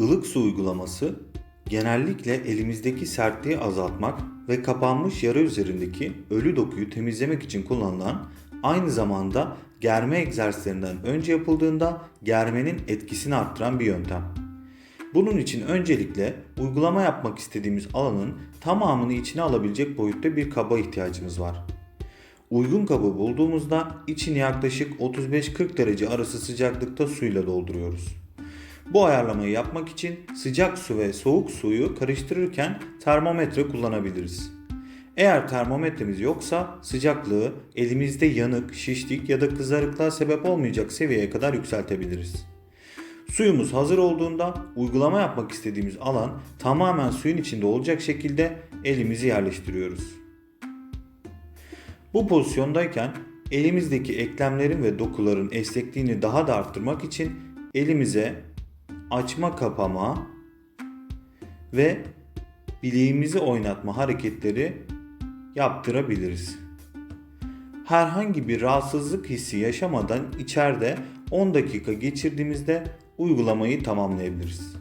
ılık su uygulaması genellikle elimizdeki sertliği azaltmak ve kapanmış yara üzerindeki ölü dokuyu temizlemek için kullanılan aynı zamanda germe egzersizlerinden önce yapıldığında germenin etkisini arttıran bir yöntem. Bunun için öncelikle uygulama yapmak istediğimiz alanın tamamını içine alabilecek boyutta bir kaba ihtiyacımız var. Uygun kabı bulduğumuzda içini yaklaşık 35-40 derece arası sıcaklıkta suyla dolduruyoruz. Bu ayarlamayı yapmak için sıcak su ve soğuk suyu karıştırırken termometre kullanabiliriz. Eğer termometremiz yoksa sıcaklığı elimizde yanık, şişlik ya da kızarıklığa sebep olmayacak seviyeye kadar yükseltebiliriz. Suyumuz hazır olduğunda uygulama yapmak istediğimiz alan tamamen suyun içinde olacak şekilde elimizi yerleştiriyoruz. Bu pozisyondayken elimizdeki eklemlerin ve dokuların esnekliğini daha da arttırmak için elimize açma kapama ve bileğimizi oynatma hareketleri yaptırabiliriz. Herhangi bir rahatsızlık hissi yaşamadan içeride 10 dakika geçirdiğimizde uygulamayı tamamlayabiliriz.